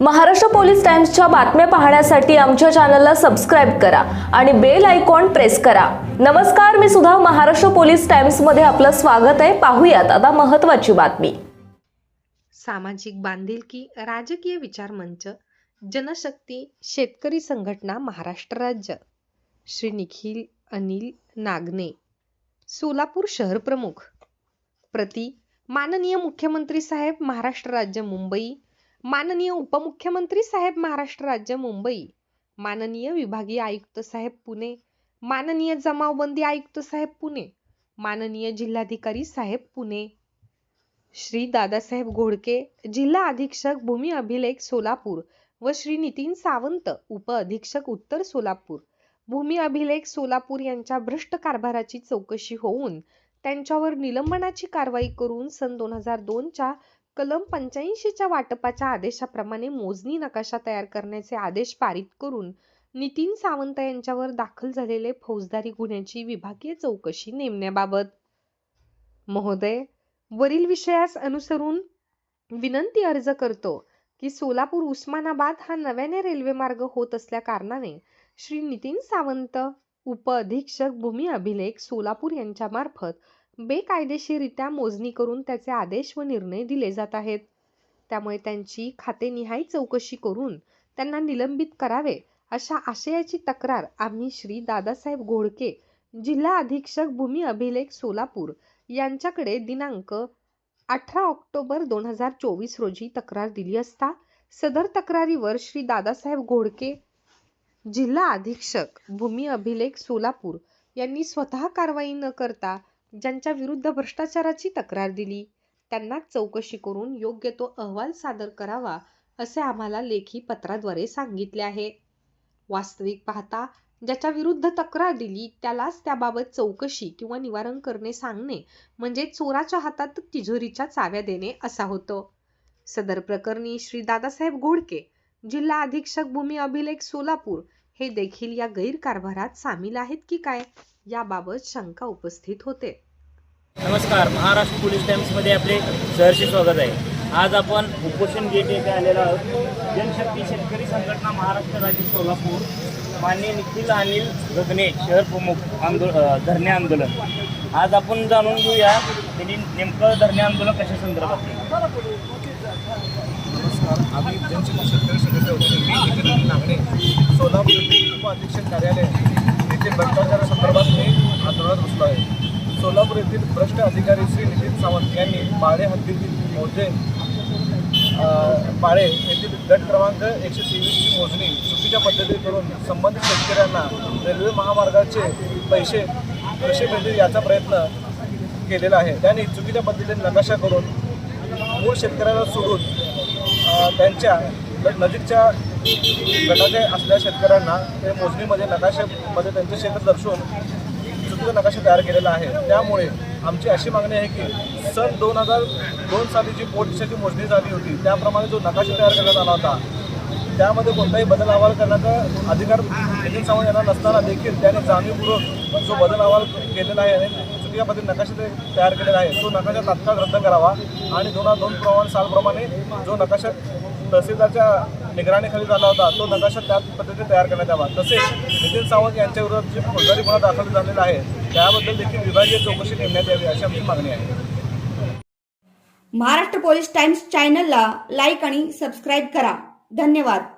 Maharashtra police टाइम्सच्या बातम्या पाहण्यासाठी आमच्या चॅनलला सबस्क्राईब करा आणि बेल आयकॉन प्रेस करा. नमस्कार मी सुद्धा महाराष्ट्र पोलीस टाइम्समध्ये आपलं स्वागत आहे. पाहूयात आता महत्वाची बातमी. सामाजिक बांधिलकी राजकीय विचार मंच जनशक्ती शेतकरी संघटना महाराष्ट्र राज्य. श्री निखिल अनिल नागने. सोलापूर शहर प्रमुख. प्रति माननीय मुख्यमंत्री साहेब महाराष्ट्र राज्य मुंबई. माननीय उपमुख्यमंत्री साहेब महाराष्ट्र राज्य मुंबई. माननीय विभागीय आयुक्त साहेब पुणे. माननीय जमावबंदी आयुक्त साहेब पुणे. माननीय जिल्हाधिकारी साहेब पुणे. श्री दादासाहेब घोडके जिल्हा अधीक्षक भूमी अभिलेख सोलापूर व श्री नितीन सावंत उप अधीक्षक उत्तर सोलापूर. भूमी अभिलेख सोलापूर यांच्या भ्रष्ट कारभाराची चौकशी होऊन त्यांच्यावर निलंबनाची कारवाई करून सन दोन हजार दोनच्या कलम पंच्याऐंशीच्या वाटपाच्या आदेशाप्रमाणे मोजणी नकाशा तयार करण्याचे आदेश पारित करून नितीन सावंत यांच्यावर दाखल झालेले फौजदारी गुन्ह्याची विभागीय चौकशी नेमण्याबाबत. महोदय वरील विषयास अनुसरून विनंती अर्ज करतो की सोलापूर उस्मानाबाद हा नव्याने रेल्वे मार्ग होत असल्या कारणाने श्री नितीन सावंत उप अधीक्षक भूमी अभिलेख सोलापूर यांच्यामार्फत मार्फत बेकायदेशीरित्या मोजणी करून त्याचे आदेश व निर्णय दिले जात आहेत. त्यामुळे त्यांची खातेनिहाय चौकशी करून त्यांना निलंबित करावे अशा आशयाची तक्रार आम्ही श्री दादासाहेब घोडके जिल्हा अधीक्षक भूमी अभिलेख सोलापूर यांच्याकडे दिनांक अठरा ऑक्टोबर दोन हजार चोवीस रोजी तक्रार दिली असता सदर तक्रारीवर श्री दादासाहेब घोडके जिल्हा अधीक्षक भूमी अभिलेख सोलापूर यांनी स्वतः कारवाई न करता ज्यांच्या विरुद्ध भ्रष्टाचाराची तक्रार दिली. त्यांना चौकशी करून योग्य तो अहवाल सादर करावा असे आम्हाला लेखी पत्राद्वारे सांगितले आहे. वास्तविक पाहता ज्याच्या विरुद्ध तक्रार दिली त्यालाच त्याबाबत चौकशी किंवा निवारण करणे सांगणे म्हणजे चोराच्या हातात तिजोरीच्या चाव्या देणे असा होतो. सदर प्रकरणी श्री दादासाहेब घोडके जिल्हा अधीक्षक भूमी अभिलेख सोलापूर हे देखील या गैरकारभारात सामील आहेत की काय? याबाबत शंका उपस्थित होते. नमस्कार महाराष्ट्र पोलीस टाइम्समध्ये आपले सहर्ष स्वागत आहे. आज आपण उपोषण गेट येथे आलेलो आहोत. जनशक्ती शेतकरी संघटना महाराष्ट्र राज्य सोलापूर माननीय निखिल अनिल गगने शहर प्रमुख आंदोलन धरणे आंदोलन. आज आपण जाणून घेऊया त्यांनी नेमकं धरणे आंदोलन कशा संदर्भात आम्ही जनशक्ती शेतकरी संघटना नागणे. सोलापूर येथील कार्यालय कार्यालय येथील भ्रष्टाचारासंदर्भात मी आंदोलनात बसलो आहे. सोलापूर येथील भ्रष्ट अधिकारी श्री नितीन सावंत यांनी बाळे हद्दीतील मोजे अ, बाळे येथील गट क्रमांक एकशे तेवीसची मोजणी चुकीच्या पद्धतीने करून संबंधित शेतकऱ्यांना रेल्वे महामार्गाचे पैसे कसे मिळतील याचा प्रयत्न केलेला आहे. त्यांनी चुकीच्या पद्धतीने नकाशा करून मूळ शेतकऱ्याला सोडून त्यांच्या नजीकच्या गटाचे असलेल्या शेतकऱ्यांना ते मोजणीमध्ये नकाशामध्ये त्यांचे शेत दर्शवून चुकीचा नकाशा तयार केलेला आहे. त्यामुळे आमची अशी मागणी आहे की सन दोन हजार दोन साली जी पोट मोजणी झाली होती त्याप्रमाणे जो नकाशा तयार करण्यात आला होता त्यामध्ये कोणताही बदल अहवाल करण्याचा अधिकार नितीन सावंत यांना नसताना देखील त्याने जाणीवपूर्वक जो बदल अहवाल केलेला आहे आणि चुकीच्या पद्धतीने नकाशा तयार केलेला आहे तो नकाशा तात्काळ रद्द करावा आणि दोन हजार दोन प्रमाणे सालप्रमाणे जो नकाशा तहसीलदारच्या निगराणीखाली झाला होता तो नकाशा त्याच पद्धतीने तयार करण्यात यावा. तसेच नितीन सावंत यांच्या विरोधात जे फौजदारी गुन्हा दाखल झालेला आहे त्याबद्दल देखील विभागीय चौकशी नेमण्यात यावी अशी आमची मागणी आहे. महाराष्ट्र पोलीस टाइम्स चॅनलला लाईक आणि सबस्क्राईब करा. धन्यवाद.